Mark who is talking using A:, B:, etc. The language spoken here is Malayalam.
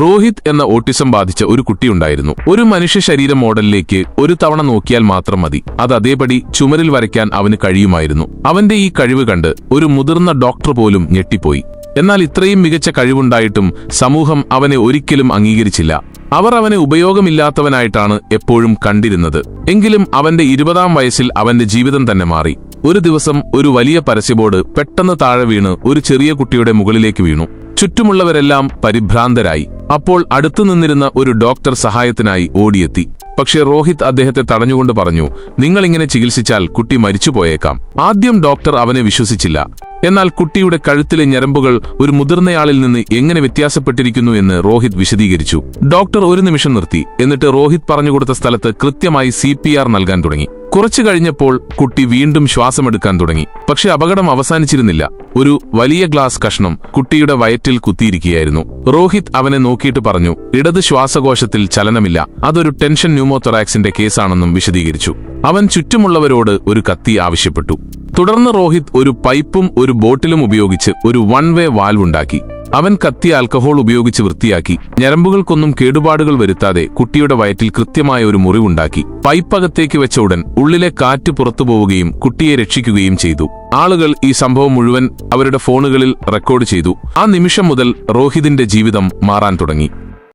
A: റോഹിത് എന്ന ഓട്ടിസം ബാധിച്ച ഒരു കുട്ടിയുണ്ടായിരുന്നു ഒരു മനുഷ്യ ശരീര മോഡലിലേക്ക് ഒരു തവണ നോക്കിയാൽ മാത്രം മതി. അത് അതേപടി ചുമരിൽ വരയ്ക്കാൻ അവന് കഴിയുമായിരുന്നു. അവന്റെ ഈ കഴിവ് കണ്ട് ഒരു മുതിർന്ന ഡോക്ടർ പോലും ഞെട്ടിപ്പോയി. എന്നാൽ ഇത്രയും മികച്ച കഴിവുണ്ടായിട്ടും സമൂഹം അവനെ ഒരിക്കലും അംഗീകരിച്ചില്ല. അവർ അവനെ ഉപയോഗമില്ലാത്തവനായിട്ടാണ് എപ്പോഴും കണ്ടിരുന്നത്. എങ്കിലും അവന്റെ ഇരുപതാം വയസ്സിൽ അവന്റെ ജീവിതം തന്നെ മാറി. ഒരു ദിവസം ഒരു വലിയ പരസ്യബോർഡ് പെട്ടെന്ന് താഴെ വീണ് ഒരു ചെറിയ കുട്ടിയുടെ മുകളിലേക്ക് വീണു. ചുറ്റുമുള്ളവരെല്ലാം പരിഭ്രാന്തരായി. അപ്പോൾ അടുത്തു നിന്നിരുന്ന ഒരു ഡോക്ടർ സഹായത്തിനായി ഓടിയെത്തി. പക്ഷേ രോഹിത് അദ്ദേഹത്തെ തടഞ്ഞുകൊണ്ട് പറഞ്ഞു നിങ്ങളിങ്ങനെ ചികിത്സിച്ചാൽ കുട്ടി മരിച്ചുപോയേക്കാം. ആദ്യം ഡോക്ടർ അവനെ വിശ്വസിച്ചില്ല. എന്നാൽ കുട്ടിയുടെ കഴുത്തിലെ ഞരമ്പുകൾ ഒരു മുതിർന്നയാളിൽ നിന്ന് എങ്ങനെ വ്യത്യാസപ്പെട്ടിരിക്കുന്നു എന്ന് രോഹിത് വിശദീകരിച്ചു. ഡോക്ടർ ഒരു നിമിഷം നിർത്തി. എന്നിട്ട് രോഹിത് പറഞ്ഞുകൊടുത്ത സ്ഥലത്ത് കൃത്യമായി സി നൽകാൻ തുടങ്ങി. കുറച്ചു കഴിഞ്ഞപ്പോൾ കുട്ടി വീണ്ടും ശ്വാസമെടുക്കാൻ തുടങ്ങി. പക്ഷെ അപകടം അവസാനിച്ചിരുന്നില്ല. ഒരു വലിയ ഗ്ലാസ് കഷ്ണം കുട്ടിയുടെ വയറ്റിൽ കുത്തിയിരിക്കുകയായിരുന്നു. രോഹിത് അവനെ നോക്കിയിട്ട് പറഞ്ഞു ഇടത് ശ്വാസകോശത്തിൽ ചലനമില്ല. അതൊരു ടെൻഷൻ ന്യൂമോതൊറാക്സിന്റെ കേസാണെന്നും വിശദീകരിച്ചു. അവൻ ചുറ്റുമുള്ളവരോട് ഒരു കത്തി ആവശ്യപ്പെട്ടു. തുടർന്ന് രോഹിത് ഒരു പൈപ്പും ഒരു ബോട്ടിലും ഉപയോഗിച്ച് ഒരു വൺ വേ വാൽവ് ഉണ്ടാക്കി. അവൻ കത്തി ആൽക്കഹോൾ ഉപയോഗിച്ച് വൃത്തിയാക്കി. ഞരമ്പുകൾക്കൊന്നും കേടുപാടുകൾ വരുത്താതെ കുട്ടിയുടെ വയറ്റിൽ കൃത്യമായ ഒരു മുറിവുണ്ടാക്കി. പൈപ്പകത്തേക്ക് വെച്ച ഉടൻ ഉള്ളിലെ കാറ്റ് പുറത്തുപോവുകയും കുട്ടിയെ രക്ഷിക്കുകയും ചെയ്തു. ആളുകൾ ഈ സംഭവം മുഴുവൻ അവരുടെ ഫോണുകളിൽ റെക്കോർഡ് ചെയ്തു. ആ നിമിഷം മുതൽ റോഹിതിന്റെ ജീവിതം മാറാൻ തുടങ്ങി.